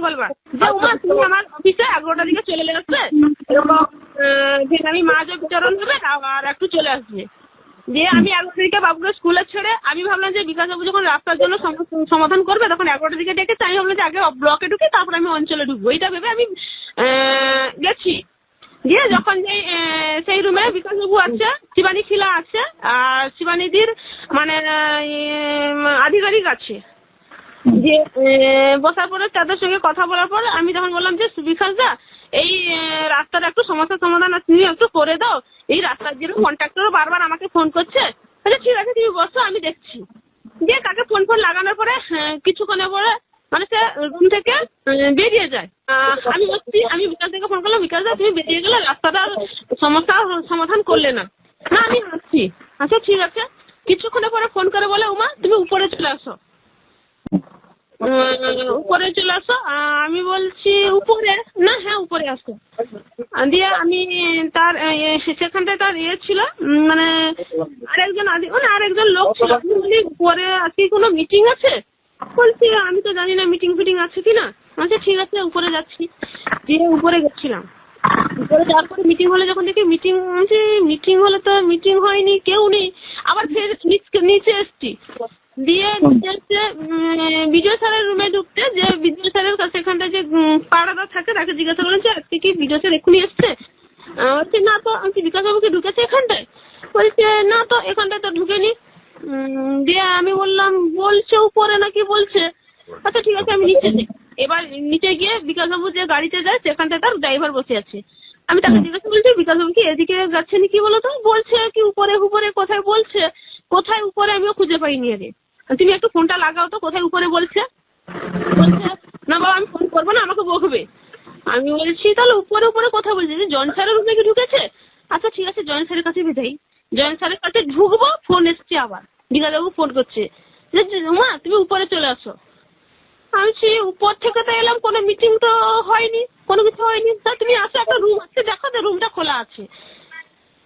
মঙ্গলবার যে উমা তুমি আমার অফিসে এগারোটার দিকে চলে আসবে এবং আহ, যে আমি মাছ বিতরণ হবে আর একটু চলে আসবে। দিয়ে আমি এগারোটার দিকে বাবুকে স্কুলে ছেড়ে আমি ভাবলাম যে বিকাশ বাবু যখন রাস্তার জন্য সম- সমাধান করবে তখন এগারোটার দিকে ডেকেছে আমি ভাবলাম যে আগে ব্লকে ঢুকে তারপর আমি অঞ্চলে ঢুকবো। এইটা ভেবে আমি গেছি। দিয়ে যখন যে সেই রুমে বিকাশ বাবু আছে শিবানী খিলা আছে আর শিবানীদির মানে আধিকারিক আছে। যে বসার পরে তাদের সঙ্গে কথা বলার পর আমি যখন বললাম যে বিকাশ দা এই রাস্তার একটু সমস্যার সমাধান তুমি একটু করে দাও। এই রাস্তার জন্য কন্ট্রাক্টরও বারবার আমাকে ফোন করছে। আচ্ছা ঠিক আছে তুমি বসো আমি দেখছি। দিয়ে তাকে ফোন ফোন লাগানোর পরে আহ, কিছুক্ষণের পরে মানে সে রুম থেকে বেরিয়ে যায়। আমি বলছি আমি বিকাশ থেকে ফোন করলাম বিকাশ দা তুমি বেরিয়ে গেলে রাস্তাটার সমস্যা সমাধান করলে না। না আমি আসছি। আচ্ছা ঠিক আছে। কিছুক্ষণের পরে ফোন করে বলে উমা তুমি উপরে চলে আসো। উপরে চলে আসো। আমি বলছি উপরে। না হ্যাঁ উপরে আসো। দিয়ে আমি তার সেখানটায় তার ইয়ে ছিল মানে আরেকজন মানে আরেকজন লোক ছিল। বলি, উপরে আজকে কোনো মিটিং আছে? বলছি, আমি তো জানি না মিটিং ফিটিং আছে কি না আচ্ছা ঠিক আছে, উপরে যাচ্ছি। দিয়ে উপরে গেছিলাম। উপরে যাওয়ার পরে মিটিং হলে যখন দেখি মিটিং মিটিং হলে তো মিটিং হয়নি, কেউ নেই। আবার ফের নিচে এসছি। বিজয় স্যারের রুমে ঢুকতে যে বিজয় স্যারের কাছে এখানটা যে পাড়াটা থাকে তাকে জিজ্ঞাসা করলাম যে আজকে কি বিজয় স্যার এক্ষুনি এসছে? আহ, বলছে না তো আমি বিকাশ বিকাশবাবুকে ঢুকেছে এখানটায়। বলছে না তো এখানটায় তো ঢুকেনি। উম, দিয়ে আমি বললাম বলছে উপরে নাকি? বলছে আচ্ছা ঠিক আছে আমি নিচে যাই। এবার নিচে গিয়ে বিকাশবাবু যে গাড়িতে যায় সেখানটায় তার ড্রাইভার বসে আছে। আমি তাকে জিজ্ঞাসা করছি বিকাশবাবু কি এদিকে যাচ্ছে নাকি বলো তো? বলছে কি উপরে উপরে কোথায়? বলছে কোথায় উপরে আমিও খুঁজে পাইনি আরে তুমি একটু ফোনটা লাগাও তো কোথায় উপরে বলছে? বলছে না বাবা আমি ফোন করব না আমাকে বকবে। আমি বলছি তাহলে উপরে উপরে কথা বলছে। যে জয়েন্ট স্যারের রুমে কি ঢুকেছে? আচ্ছা ঠিক আছে জয়েন্ট স্যারের কাছে যাই জয়েন্ট স্যারের কাছে ঢুকবো ফোন এসছে আবার। বিকাশবাবু ফোন করছে। যে যে, মা তুমি উপরে চলে আসো। আমি বলছি উপর থেকে তো এলাম কোনো মিটিং তো হয়নি কোনো কিছু হয়নি। তা তুমি আসো একটা রুম আছে দেখো তো রুমটা খোলা আছে।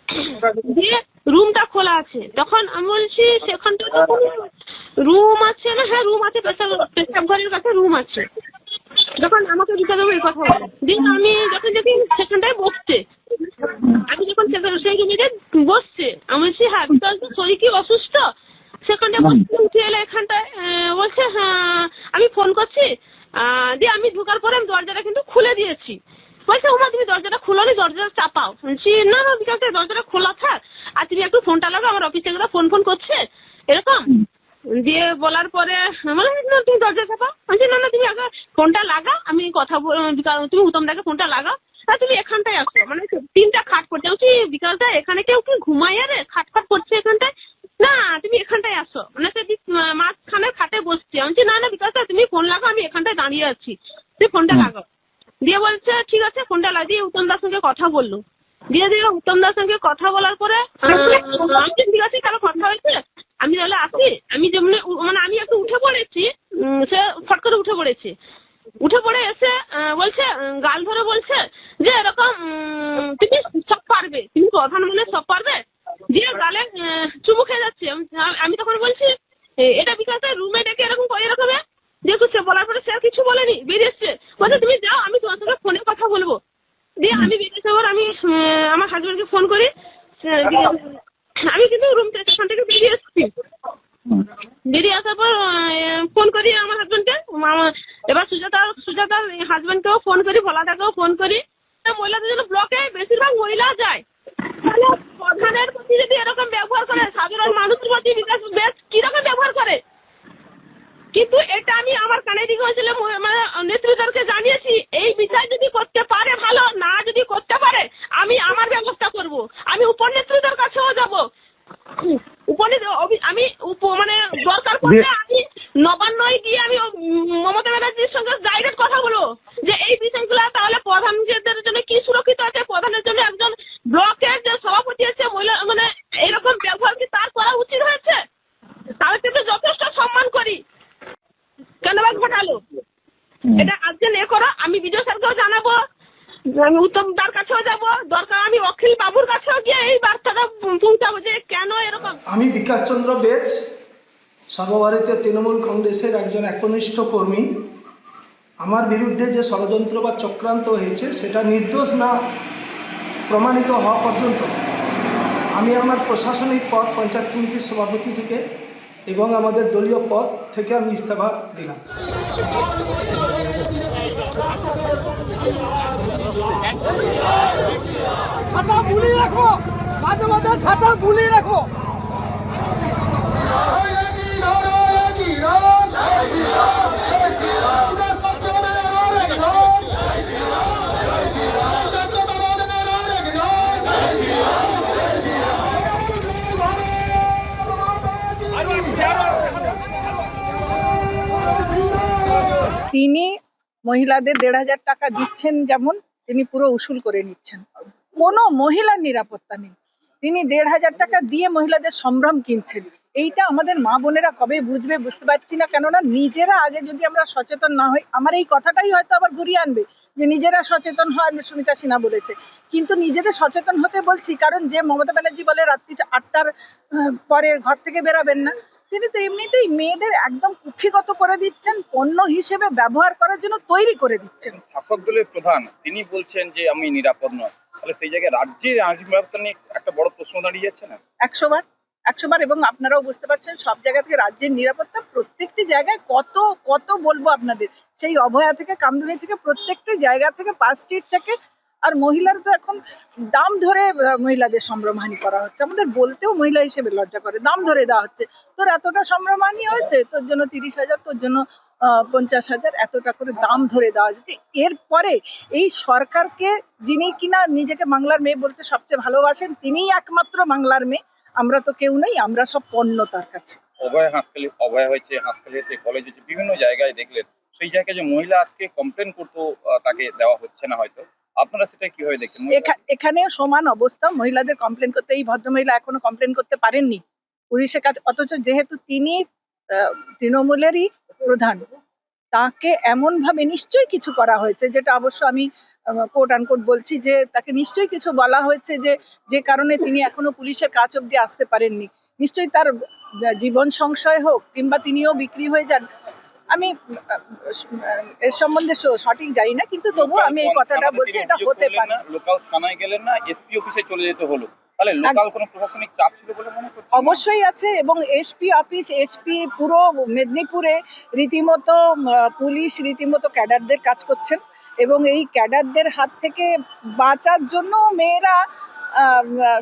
দিয়ে রুমটা খোলা আছে। তখন আমি বলছি সেখানটা তো রুম আছে না? হ্যাঁ রুম আছে পেশাব পেশাব ঘরের কাছে রুম আছে। যখন আমাকে দিতে দেবো এই কথা বলে দিয়ে আমি যখন দেখি সেখানটায় বসছে। আমি যখন সেখানে সেই রুমে বসছে। আমি বলছি হ্যাঁ তোর শরীর কি অসুস্থ? সেখানটায় বসতে উঠে এলে এখানটায় বলছে হ্যাঁ আমি ফোন করছি। দিয়ে আমি ঢোকার পরে আমি দরজাটা কিন্তু খুলে দিয়েছি। বলছে উমা তুমি দরজাটা খুলো নি দরজাটা চাপাও। বলছি না না বিকাশ দরজাটা খোলা থাক। আর তুমি একটু ফোনটা লাগাও আমার অফিসে ফোন ফোন করছে। দিয়ে বলার পরে মানে না তুমি দরজা চাপাও বলছি না না তুমি আগে ফোনটা লাগা আমি কথা তুমি উত্তম দাকে ফোনটা লাগা তা তুমি এখানটায় আসো। মানে তিনটা খাট পড়ছে। বলছি বিকাশ দা এখানে কেউ কি ঘুমায়? রে খাট খাট পড়ছে এখানটায়? না তুমি এখানটায় আসো। মানে সে মাঝখানে খাটে বসছে। আমি না না বিকাশ দা তুমি ফোন লাগাও আমি এখানটায় দাঁড়িয়ে আছি। তুমি ফোনটা লাগাও। দিয়ে বলছে ঠিক আছে ফোনটা লাগিয়ে উত্তম দার সঙ্গে কথা বলল দিয়ে দিয়ে উত্তম দার সঙ্গে কথা বলার পরে আমি আছে তাহলে কথা হয়েছে? আমি তাহলে আসি? আমি যেমনি মানে আমি একটু উঠে পড়েছি সে ফট করে উঠে পড়েছে। উঠে পড়ে এসে বলছে গাল ধরে বলছে যে এরকম তুমি সব পারবে। তুমি প্রধান মানে সব পারবে? দিয়ে গালে চুমু খেয়ে যাচ্ছে। আমি- তখন বলছি "এ, এটা বিকাশে রুমে ডেকে এরকম করে এরকম যেহেতু সে বলার পরে সে আর কিছু বলেনি বেরিয়ে এসছে। বলছে তুমি যাও আমি তোমার সঙ্গে ফোনে কথা বলব। দিয়ে আমি বেরিয়ে আবার আমি আমার হাজবেন্ডকে ফোন করি। আমি কিন্তু রুম থেকে থেকে বেরিয়ে এসেছি বেরিয়ে আসার পর আহ, ফোন করি আমার হাজবেন্ডকে এবার সুজাতা সুজাতার হাজবেন্ডকেও ফোন করি ভোলাদাকেও ফোন করি তা মহিলাদের জন্য ব্লকে বেশিরভাগ মহিলা যায় তাহলে প্রধানের প্রতি যদি এরকম ব্যবহার করে সাধারণ মানুষের প্রতি বিকাশ বেশ কীরকম ব্যবহার করে কিন্তু এটা আমি আমার কানে দিকে হয়েছিল ম- মানে নেতৃত্বকে জানিয়েছি এই বিচার যদি করতে পারে ভালো না যদি করতে পারে আমি আমার ব্যবস্থা করব আমি উপর নেতৃত্বের কাছেও যাব উপর নেতৃ- অভি- আমি উপ- মানে দরকার পড়লে আমি নবান্নয় গিয়ে আমি উম, মমতা ব্যানার্জির সঙ্গে ডাইরেক্ট কথা বলব যে এই বিষয়গুলো তাহলে প্রধানদের জন্য কি সুরক্ষিত আছে প্রধানের জন্য একজন ব্লকের যে সভাপতি আছে মহিলা মানে এরকম ব্যবহার কি তার করা উচিত হয়েছে তাদেরকে তো যথেষ্ট সম্মান করি কেন বা ঘটালো এটা আজকে নে করো আমি বিজয় স্যারকেও জানাব আমি উত্তম দার কাছেও যাব দরকার আমি অখিল বাবুর কাছেও গিয়ে এই বার্তাটা পৌঁছাবো যে কেন এরকম আমি বিকাশচন্দ্র বেচ সর্বভারতীয় তৃণমূল কংগ্রেসের একজন একনিষ্ঠ কর্মী। আমার বিরুদ্ধে যে ষড়যন্ত্র বা চক্রান্ত হয়েছে, সেটা নির্দোষ না প্রমাণিত হওয়া পর্যন্ত আমি আমার প্রশাসনিক পদ, পঞ্চায়েত সমিতির সভাপতি থেকে এবং আমাদের দলীয় পদ থেকে আমি ইস্তফা দিলাম। ছাতা রাখো! রাখো! তিনি মহিলাদের দেড় হাজার টাকা দিচ্ছেন যেমন, তিনি পুরো উসুল করে নিচ্ছেন। কোনো মহিলার নিরাপত্তা নেই। তিনি দেড় হাজার টাকা দিয়ে মহিলাদের সম্ভ্রম কিনছেন। এইটা আমাদের মা বোনেরা কবে বুঝবে বুঝতে পারছি না। কেননা নিজেরা আগে যদি আমরা সচেতন না হই আমার এই কথাটাই হয়তো আবার ঘুরিয়ে আনবে যে নিজেরা সচেতন হয় সুমিতা সিনহা বলেছে। কিন্তু নিজেদের সচেতন হতে বলছি কারণ যে মমতা ব্যানার্জি বলে রাত্রি আটটার পরে ঘর থেকে বেরাবেন না তিনি তো এমনিতেই মেয়েদের একদম কুক্ষিগত করে দিচ্ছেন পণ্য হিসেবে ব্যবহার করার জন্য তৈরি করে দিচ্ছেন। শাসক দলের প্রধান তিনি বলছেন যে আমি নিরাপদ নয় তাহলে সেই জায়গায় রাজ্যের আইন নিরাপত্তা নিয়ে একটা বড় প্রশ্ন দাঁড়িয়ে যাচ্ছে না? একশো বার। একশো বার এবং আপনারাও বুঝতে পারছেন, সব জায়গা থেকে রাজ্যের নিরাপত্তা প্রত্যেকটি জায়গায় কত কত বলব আপনাদের, সেই অভয়া থেকে কামদুনি থেকে প্রত্যেকটি জায়গা থেকে পাঁচ স্ট্রিট থেকে, আর মহিলার তো এখন দাম ধরে মহিলাদের সম্ভ্রমহানি করা হচ্ছে। আমাদের বলতেও মহিলা হিসেবে লজ্জা করে, দাম ধরে দেওয়া হচ্ছে। তোর এতটা সম্ভ্রমহানি হয়েছে, তোর জন্য তিরিশ হাজার, তোর জন্য পঞ্চাশ হাজার, এতটা করে দাম ধরে দেওয়া হচ্ছে এরপরে এই সরকারকে, যিনি কিনা নিজেকে বাংলার মেয়ে বলতে সবচেয়ে ভালোবাসেন, তিনিই একমাত্র বাংলার মেয়ে। আমরা তো কেউ নেই আমরা সব পণ্য তার কাছে। অভয় হাসখালি অভয় হয়েছে হয়েছে কলেজ হয়েছে বিভিন্ন জায়গায় দেখলেন সেই জায়গায় যে মহিলা আজকে কমপ্লেন করতেও আহ, তাকে দেওয়া হচ্ছে না হয়তো। আপনারা সেটা কীভাবে দেখছেন মহিলা- এখা- সমান অবস্থা মহিলাদের কমপ্লেন করতে এই ভদ্রমহিলা এখনও কমপ্লেন করতে পারেননি। পুলিশের কাছে অথচ যেহেতু তিনি তৃণমূলেরই প্রধান তাকে এমন ভাবে নিশ্চয়ই কিছু করা হয়েছে যেটা অবশ্য আমি কোর্ট আনকোট বলছি যে তাকে নিশ্চয়ই কিছু বলা হয়েছে যে যে কারণে তিনি এখনও পুলিশের কাজ অব্দি আসতে পারেননি। নিশ্চয়ই তার জীবন সংশয় হোক কিংবা তিনিও বিক্রি হয়ে যান আমি এর সম্বন্ধে সঠিক জানি না কিন্তু তবুও আমি এই কথাটা বলছি এটা হতে পারে। না, লোকাল থানায় গেলেন না এসপি অফিসে চলে যেতে হলো। তাহলে লোকাল কোনো প্রশাসনিক চাপ ছিল বলে মনে অবশ্যই আছে এবং এসপি অফিস এসপি পুরো মেদিনীপুরে রীতিমতো পুলিশ রীতিমতো ক্যাডারদের কাজ করছেন এবং এই ক্যাডারদের হাত থেকে বাঁচার জন্য মেয়েরা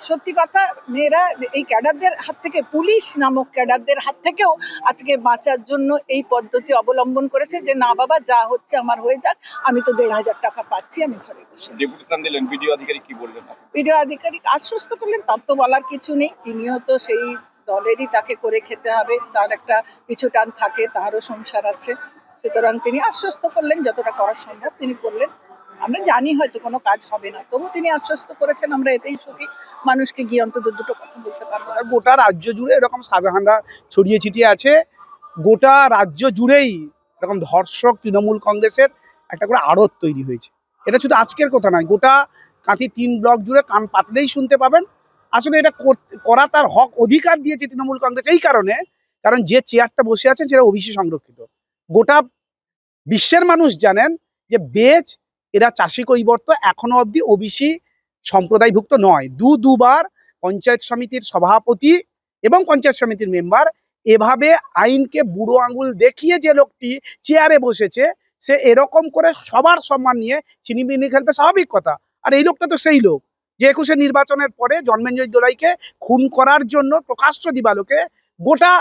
সত্যি কথা মেয়েরা এই ক্যাডারদের হাত থেকে পুলিশ নামক ক্যাডারদের হাত থেকেও আজকে বাঁচার জন্য এই পদ্ধতি অবলম্বন করেছে যে না বাবা যা হচ্ছে আমার হয়ে যাক আমি তো দেড় হাজার টাকা পাচ্ছি আমি ঘরে বসে দিলেন বিডিও আধিকারিক কি বললেন ভিডিও আধিকারিক আশ্বস্ত করলেন তার তো বলার কিছু নেই তিনিও তো সেই দলেরই তাকে করে খেতে হবে তার একটা পিছু টান থাকে তারও সংসার আছে। সুতরাং তিনি আশ্বস্ত করলেন যতটা করা সম্ভব তিনি করলেন। আমরা জানি হয়তো কোনো কাজ হবে না। তবু তিনি আশ্বস্ত করেছেন, আমরা এতেই সুখী। মানুষকে গিয়ে অন্তত দুটো কথা বলতে পারব। গোটা রাজ্য জুড়ে এরকম সাজাহান্ডা ছড়িয়ে ছিটিয়ে আছে। গোটা রাজ্য জুড়েই এরকম ধর্ষক তৃণমূল কংগ্রেসের একটা করে আড়ত তৈরি হয়েছে। এটা শুধু আজকের কথা নয়, গোটা কাঁথি তিন ব্লক জুড়ে কান পাতলেই শুনতে পাবেন। আসলে এটা কর- তার হক অধিকার দিয়েছে তৃণমূল কংগ্রেস এই কারণে, কারণ যে চেয়ারটা বসে আছেন সেটা ওবিসি সংরক্ষিত। গোটা বিশ্বের মানুষ জানেন যে বেজ এরা চাষি কৈবর্ত এখনও অবধি ওবিসি সম্প্রদায়ভুক্ত নয়। দু দুবার পঞ্চায়েত সমিতির সভাপতি এবং পঞ্চায়েত সমিতির মেম্বার এভাবে আইনকে বুড়ো আঙুল দেখিয়ে যে লোকটি চেয়ারে বসেছে, সে এরকম করে সবার সম্মান নিয়ে চিনিমিনি খেলবে স্বাভাবিক কথা। আর এই লোকটা তো সেই লোক। যে একুশে নির্বাচনের পরে জন্মেঞ্জয় দোলাইকে খুন করার জন্য প্রকাশ্য দিবালোকে গোটা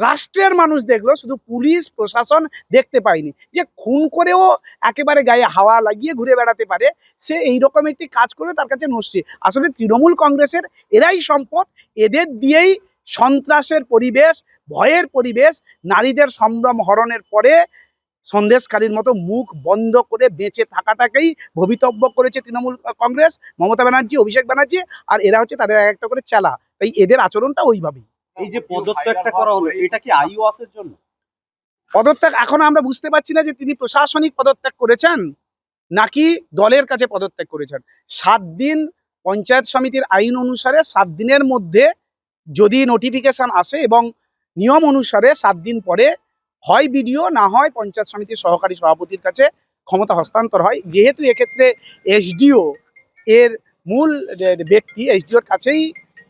রাষ্ট্রের মানুষ দেখল, শুধু পুলিশ, প্রশাসন দেখতে পায়নি। যে খুন করেও একেবারে গায়ে হাওয়া লাগিয়ে ঘুরে বেড়াতে পারে, সে এই রকম একটি কাজ করে তার কাছে নষ্টি আসলে তৃণমূল কংগ্রেসের এরাই সম্পদ, এদের দিয়েই সন্ত্রাসের পরিবেশ, ভয়ের পরিবেশ, নারীদের সম্ভ্রম হরণের পরে সন্দেশকারীর মতো মুখ বন্ধ করে বেঁচে থাকাটাকেই ভবিতব্য করেছে তৃণমূল কংগ্রেস, মমতা ব্যানার্জি, অভিষেক ব্যানার্জি, আর এরা হচ্ছে তাদের এক একটা করে চালা। তাই এদের আচরণটা ওইভাবেই। এই যে পদত্যাগটা করা হলো এটা কি আইওয়াসের জন্য? পদত্যাগ এখন আমরা বুঝতে পারছি না যে তিনি প্রশাসনিক পদত্যাগ করেছেন নাকি দলের কাছে পদত্যাগ করেছেন। সাত দিন পঞ্চায়েত সমিতির আইন অনুসারে সাত দিনের মধ্যে যদি নোটিফিকেশন আসে এবং নিয়ম অনুসারে সাত দিন পরে হয় বিডিও না হয় পঞ্চায়েত সমিতির সহকারী সভাপতির কাছে ক্ষমতা হস্তান্তর হয় যেহেতু এক্ষেত্রে এসডিও এর মূল ব্যক্তি এসডিওর কাছেই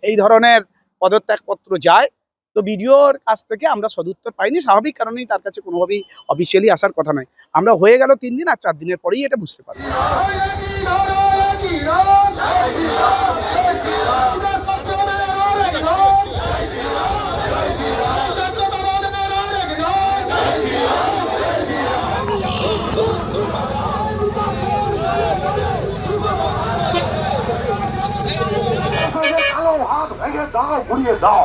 এই ধরনের পদত্যাগপত্র যায়, তো বিডিওর কাছ থেকে আমরা সদুত্তর পাইনি। স্বাভাবিক কারণেই তার কাছে কোনোভাবেই অফিসিয়ালি আসার কথা নয়। আমরা হয়ে গেল তিন দিন আর চার দিনের পরেই এটা বুঝতে পারব কালো হাত ভেঙে দাও ঘুরিয়ে দাও